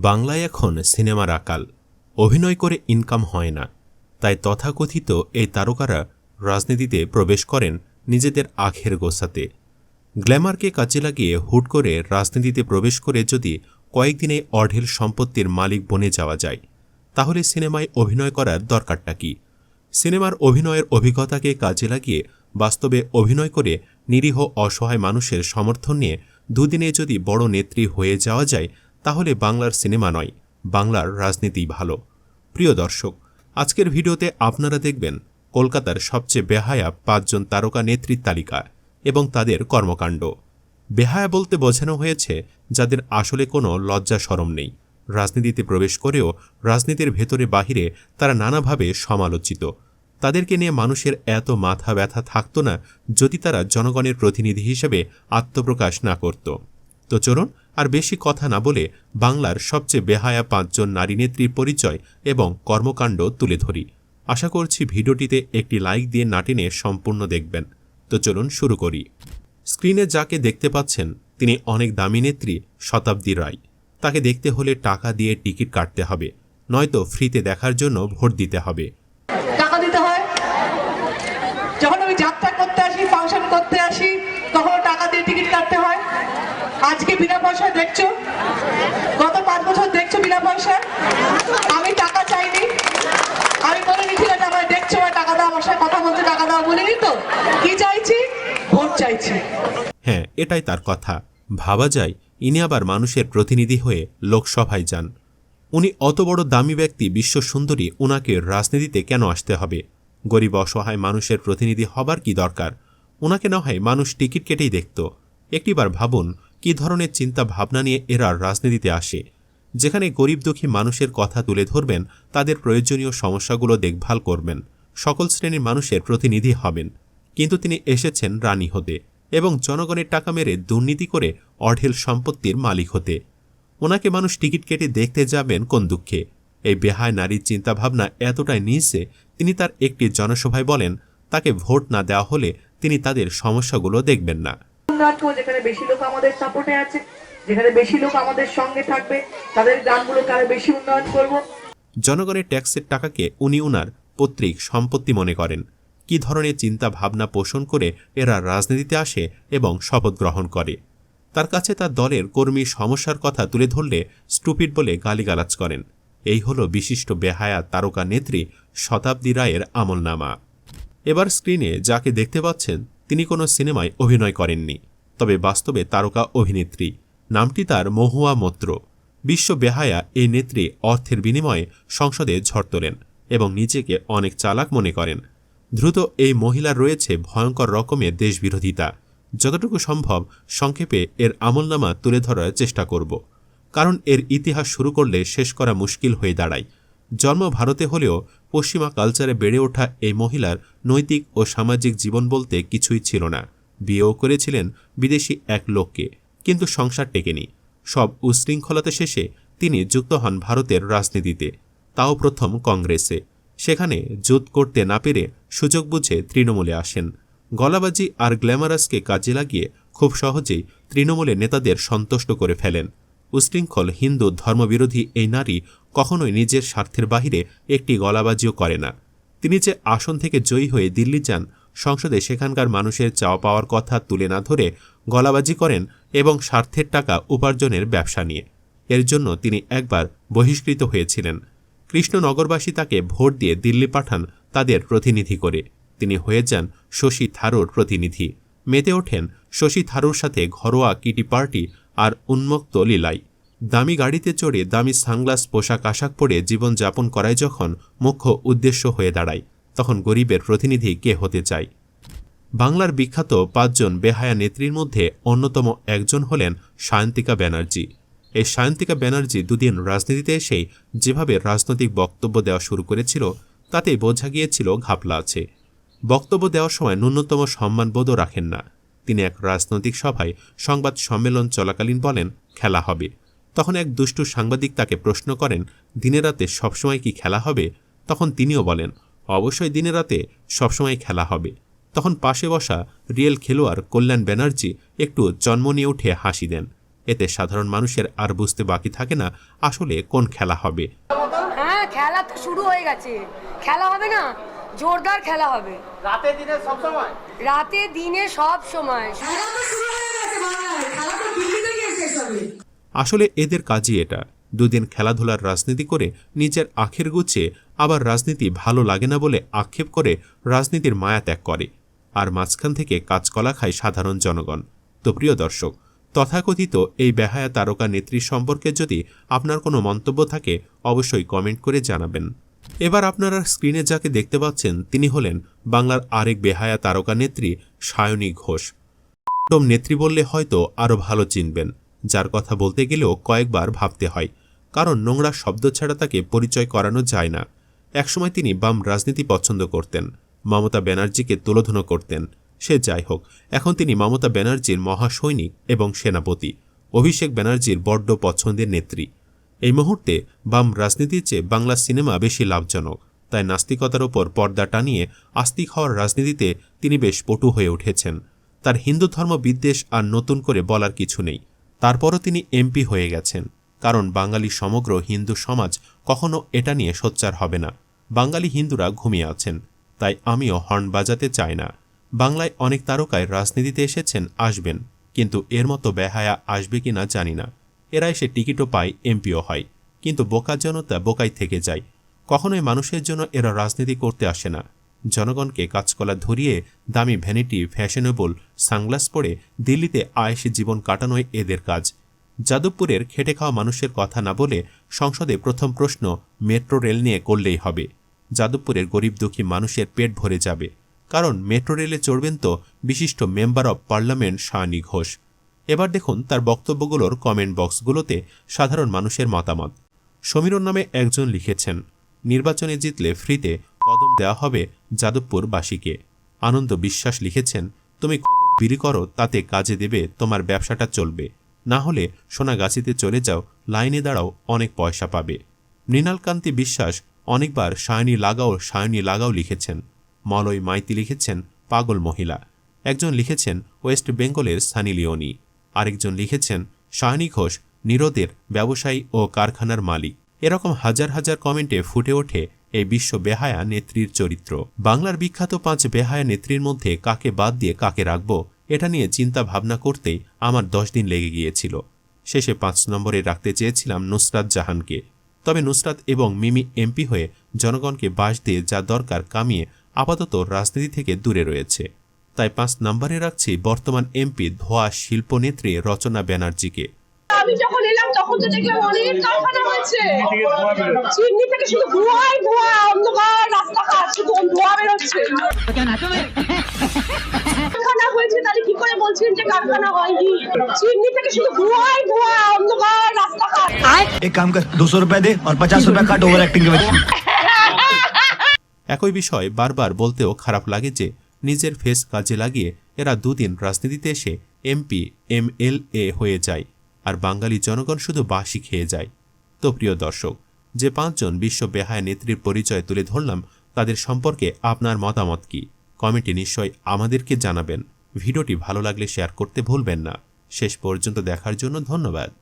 বাংলায় এখন সিনেমার আকাল। অভিনয় করে ইনকাম হয় না। তাই তথাকথিত এই তারকারা রাজনীতিতে প্রবেশ করেন নিজেদের আখের গোছাতে। গ্ল্যামারকে কাজে লাগিয়ে হুট করে রাজনীতিতে প্রবেশ করে যদি কয়েকদিনে অঢেল সম্পত্তির মালিক বনে যাওয়া যায়, তাহলে সিনেমায় অভিনয় করার দরকারটা কি? সিনেমার অভিনয়ের অভিজ্ঞতাকে কাজে লাগিয়ে বাস্তবে অভিনয় করে নিরীহ অসহায় মানুষের সমর্থন নিয়ে দুদিনে যদি বড় নেত্রী হয়ে যাওয়া যায় তাহলে বাংলার সিনেমা নয়, বাংলার রাজনীতি ভালো। প্রিয় দর্শক, আজকের ভিডিওতে আপনারা দেখবেন, কলকাতার সবচেয়ে বেহায়া পাঁচজন তারকা নেত্রীর তালিকা এবং তাদের কর্মকাণ্ড। বেহায়া বলতে বোঝানো হয়েছে, যাদের আসলে কোনো লজ্জা সরম নেই। রাজনীতিতে প্রবেশ করেও রাজনীতির ভেতরে বাহিরে তারা নানাভাবে সমালোচিত। তাদেরকে নিয়ে মানুষের এত মাথা ব্যথা থাকতো না, যদি তারা জনগণের প্রতিনিধি হিসেবে আত্মপ্রকাশ না করত। তো চলুন আর বেশি কথা না বলে বাংলার সবচেয়ে বেহায়া পাঁচজন নারী নেত্রীর পরিচয় এবং কর্মকাণ্ড তুলে ধরি। আশা করছি ভিডিওটিতে একটি লাইক দিয়ে নাটিনে সম্পূর্ণ দেখবেন। তো চলুন শুরু করি। স্ক্রিনে যাকে দেখতে পাচ্ছেন, তিনি অনেক দামি নেত্রী শতাব্দী রায়। তাকে দেখতে হলে টাকা দিয়ে টিকিট কাটতে হবে, নয়তো ফ্রিতে দেখার জন্য ভোট দিতে হবে। টাকা দিতে হয়। যখন আমি যাত্রা করতে আসি ফাংশন করতে আসি তখন টাকা দিয়ে টিকিট কাটতে হয়। আজকে বিনা পয়সায় দেখছ? গত পাঁচ বছর দেখছ বিনা পয়সায়? আমি টাকা চাইনি। আমি বলিনি ঠিক আছে আমার দেখছ আমার টাকা দাও, আমার সাথে কথা বলতে টাকা দাও, বলিনি তো। কি চাইছি? ভোট চাইছি। হ্যাঁ এটাই তার কথা। ভাবা যায়, ইনি আবার মানুষের প্রতিনিধি হয়ে লোকসভায় যান। উনি অত বড় দামি ব্যক্তি, বিশ্ব সুন্দরী, উনাকে রাজনীতিতে কেন আসতে হবে? গরিব, অসহায় মানুষের প্রতিনিধি হবার কি দরকার? উনাকে না হয় মানুষ টিকিট কেটেই দেখত। একটিবার ভাবুন কি ধরনের চিন্তা ভাবনা নিয়ে এরা রাজনীতিতে আসে? যেখানে গরিব দুঃখী মানুষের কথা তুলে ধরবেন, তাদের প্রয়োজনীয় সমস্যাগুলো দেখভাল করবেন, সকল শ্রেণির মানুষের প্রতিনিধি হবেন। কিন্তু তিনি এসেছেন রানী হতে এবং জনগণের টাকা মেরে দুর্নীতি করে অঢেল সম্পত্তির মালিক হতে। ওনাকে মানুষ টিকিট কেটে দেখতে যাবেন কোন দুঃখে। এই বেহায় নারীর চিন্তাভাবনা এতটাই নিয়েছে তিনি তার একটি জনসভায় বলেন, তাকে ভোট না দেওয়া হলে তিনি তাদের সমস্যাগুলো দেখবেন না। করব যেখানে বেশি লোক আমাদের সাপোর্টে আছে, যেখানে বেশি লোক আমাদের সঙ্গে থাকবে, তাদের গ্রামগুলোকে আরও বেশি উন্নয়ন করব। জনগণের ট্যাক্সের টাকাকে উনি উনার পৈতৃক সম্পত্তি মনে করেন। কি ধরনের চিন্তা ভাবনা পোষণ করে এরা রাজনীতিতে আসে এবং শপথ গ্রহণ করে। তার কাছে তার দলের কর্মী সমস্যার কথা তুলে ধরলে স্টুপিড বলে গালিগালাজ করেন। এই হল বিশিষ্ট বেহায়া তারকা নেত্রী শতাব্দী রায়ের আমলনামা। এবার স্ক্রিনে যাকে দেখতে পাচ্ছেন তিনি কোনো সিনেমায় অভিনয় করেননি, তবে বাস্তবে তারকা অভিনেত্রী। নামটি তার মহুয়া মত্র। বিশ্ব বেহায়া এই নেত্রী অর্থের বিনিময়ে সংসদে ঝড় তোলেন এবং নিজেকে অনেক চালাক মনে করেন। দ্রুত এই মহিলার রয়েছে ভয়ঙ্কর রকমের দেশবিরোধিতা। যতটুকু সম্ভব সংক্ষেপে এর আমলনামা তুলে ধরার চেষ্টা করব। কারণ এর ইতিহাস শুরু করলে শেষ করা মুশকিল হয়ে দাঁড়ায়। জন্ম ভারতে হলেও পশ্চিমা কালচারে বেড়ে ওঠা এই মহিলার নৈতিক ও সামাজিক জীবন বলতে কিছুই ছিল না। বিয়েও করেছিলেন বিদেশি এক লোককে, কিন্তু সংসার টেকেনি। সব উশৃঙ্খলতা শেষে তিনি যুক্ত হন ভারতের রাজনীতিতে, তাও প্রথম কংগ্রেসে। সেখানে জোট করতে না পেরে সুযোগ বুঝে তৃণমূলে আসেন। গলাবাজি আর গ্ল্যামারাসকে কাজে লাগিয়ে খুব সহজেই তৃণমূলে নেতাদের সন্তুষ্ট করে ফেলেন। উশৃঙ্খল হিন্দু ধর্মবিরোধী এই নারী কখনোই নিজের স্বার্থের বাহিরে একটি গলাবাজিও করে না। তিনি যে আসন থেকে জয়ী হয়ে দিল্লি যান, সংসদে সেখানকার মানুষের চাওয়া পাওয়ার কথা তুলে না ধরে গলাবাজি করেন এবং স্বার্থের টাকা উপার্জনের ব্যবসা নিয়ে। এর জন্য তিনি একবার বহিষ্কৃত হয়েছিলেন। কৃষ্ণনগরবাসী তাকে ভোট দিয়ে দিল্লি পাঠান তাদের প্রতিনিধি করে। তিনি হয়ে যান শশী থারুর প্রতিনিধি। মেতে ওঠেন শশী থারুর সাথে ঘরোয়া কিটি পার্টি আর উন্মুক্ত লীলাই দামি গাড়িতে চড়ে দামি সানগ্লাস, পোশাক, আশাক পরে জীবনযাপন করায় যখন মুখ্য উদ্দেশ্য হয়ে দাঁড়ায়, তখন গরিবের প্রতিনিধি কে হতে চায়? বাংলার বিখ্যাত পাঁচজন বেহায়া নেত্রীর মধ্যে অন্যতম একজন হলেন সায়ন্তিকা ব্যানার্জি। এই সায়ন্তিকা ব্যানার্জি দুদিন রাজনীতিতে এসেই যেভাবে রাজনৈতিক বক্তব্য দেওয়া শুরু করেছিল তাতে বোঝা গিয়েছিল ঘাপলা আছে। বক্তব্য দেওয়ার সময় ন্যূনতম সম্মানবোধও রাখেন না। তিনি এক রাজনৈতিক সভায় সংবাদ সম্মেলন চলাকালীন বলেন, খেলা হবে। তখন এক দুষ্টু সাংবাদিক তাকে প্রশ্ন করেন দিনে রাতে সবসময় কি খেলা হবে? তখন তিনিও বলেন অবশ্যই দিনে রাতে সবসময় খেলা হবে। তখন পাশে বসা রিয়েল খেলোয়াড় কল্যাণ ব্যানার্জি একটু জন্ম নিয়ে উঠে হাসি দেন। এতে সাধারণ মানুষের আর বুঝতে বাকি থাকে না আসলে কোন খেলা হবে। হ্যাঁ খেলা তো শুরু হয়ে গেছে। খেলা হবে না জোরদার খেলা হবে। রাতে দিনে সব সময় রাতে দিনে সব সময় আসলে এদের কাজই এটা। দুদিন খেলাধুলার রাজনীতি করে নিজের আখের গুছিয়ে আবার রাজনীতি ভালো লাগে না বলে আক্ষেপ করে রাজনীতির মায়া ত্যাগ করে আর মাঝখান থেকে কাজকলা খায় সাধারণ জনগণ। তো প্রিয় দর্শক, তথাকথিত এই বেহায়া তারকা নেত্রী সম্পর্কে যদি আপনার কোনো মন্তব্য থাকে, অবশ্যই কমেন্ট করে জানাবেন। এবার আপনারা স্ক্রিনে যাকে দেখতে পাচ্ছেন, তিনি হলেন বাংলার আরেক বেহায়া তারকা নেত্রী সায়নী ঘোষ। নেত্রী বললে হয়তো আরও ভালো চিনবেন। যার কথা বলতে গেলেও কয়েকবার ভাবতে হয়, কারণ নোংরা শব্দ ছাড়া তাকে পরিচয় করানো যায় না। একসময় তিনি বাম রাজনীতি পছন্দ করতেন, মমতা ব্যানার্জিকে তুলোধনো করতেন। সে যাই হোক, এখন তিনি মমতা ব্যানার্জির মহাসৈনিক এবং সেনাপতি, অভিষেক ব্যানার্জির বড্ড পছন্দের নেত্রী। এই মুহূর্তে বাম রাজনীতির চেয়ে বাংলা সিনেমা বেশি লাভজনক, তাই নাস্তিকতার ওপর পর্দা টানিয়ে আস্তিক হওয়ার রাজনীতিতে তিনি বেশ পটু হয়ে উঠেছেন। তার হিন্দু ধর্ম বিদ্বেষ আর নতুন করে বলার কিছু নেই। তারপরও তিনি এমপি হয়ে গেছেন, কারণ বাঙালি সমগ্র হিন্দু সমাজ কখনো এটা নিয়ে সোচ্চার হবে না। বাঙালি হিন্দুরা ঘুমিয়ে আছেন, তাই আমিও হর্ন বাজাতে চাই না। বাংলায় অনেক তারকায় রাজনীতিতে এসেছেন, আসবেন, কিন্তু এর মতো বেহায়া আসবে কিনা জানি না। এরা এসে টিকিটও পায়, এমপিও হয়, কিন্তু বোকা জনতা বোকাই থেকে যায়। কখনোই মানুষের জন্য এরা রাজনীতি করতে আসে না। জনগণকে কাজকলা ধরিয়ে দামি ভ্যানিটি, ফ্যাশনেবল সানগ্লাস পরে দিল্লিতে আয়েসে জীবন কাটানোই এদের কাজ। যাদবপুরের খেটে খাওয়া মানুষের কথা না বলে সংসদে প্রথম প্রশ্ন মেট্রো রেল নিয়ে করলেই হবে। যাদবপুরের গরিব দুঃখী মানুষের পেট ভরে যাবে। কারণ মেট্রো রেলে চড়বেন তো বিশিষ্ট member of parliament Sayani Ghosh. এবার দেখুন তার বক্তব্যগুলোর কমেন্ট বক্সগুলোতে সাধারণ মানুষের মতামত। সমীরন নামে একজন লিখেছেন, নির্বাচনে জিতলে ফ্রিতে কদম দেওয়া হবে যাদবপুরবাসীকে। আনন্দ বিশ্বাস লিখেছেন, তুমি কদম বিলি করো, তাতে কাজে দেবে, তোমার ব্যবসাটা চলবে। না হলে সোনাগাছিতে চলে যাও, লাইনে দাঁড়াও, অনেক পয়সা পাবে। মৃণালকান্তি বিশ্বাস অনেকবার সায়নী লাগাও সায়নী লাগাও লিখেছেন। মলয় মাইতি লিখেছেন, পাগল মহিলা। একজন লিখেছেন, ওয়েস্ট বেঙ্গলের সানি লিওনি। আরেকজন লিখেছেন, সায়নী ঘোষ, নিরোদের ব্যবসায়ী ও কারখানার মালিক। এরকম হাজার হাজার কমেন্টে ফুটে ওঠে এই বিশ্ব বেহায়া নেত্রীর চরিত্র। বাংলার বিখ্যাত পাঁচ বেহায়া নেত্রীর মধ্যে কাকে বাদ দিয়ে কাকে রাখব, এটা নিয়ে চিন্তা ভাবনা করতেই আমার দশ দিন লেগে গিয়েছিল। শেষে পাঁচ নম্বরে রাখতে চেয়েছিলাম নুসরাত জাহানকে। তবে নুসরাত এবং মিমি এমপি হয়ে জনগণকে বাস দিয়ে যা দরকার কামিয়ে আপাতত রাজনীতি থেকে দূরে রয়েছে। তাই পাঁচ নম্বরে রাখছি বর্তমান এমপি ধোয়া শিল্পনেত্রী রচনা ব্যানার্জিকে। আমি যখন এলাম তখন তো দেখলাম অনেক কারখানা হয়েছে চিমনি থেকে শুধু ধোঁয়াই ধোঁয়া অন্ধকার রাস্তাঘাট শুধু ধোঁয়া বেরোচ্ছে। একই বিষয় বারবার বলতেও খারাপ লাগে যে নিজের ফেস কাজে লাগিয়ে এরা দুদিন রাজনীতিতে এসে এমপি এম হয়ে যায়। আর বাঙালি জনগণ শুধু বাসি খেয়ে যায়। তো প্রিয় দর্শক, যে পাঁচজন বিশ্ব বেহায় নেত্রীর পরিচয় তুলে ধরলাম, তাদের সম্পর্কে আপনার মতামত কি? কমেন্টে নিশ্চয় আমাদেরকে জানাবেন। ভিডিওটি ভালো লাগলে শেয়ার করতে ভুলবেন না। শেষ পর্যন্ত দেখার জন্য ধন্যবাদ।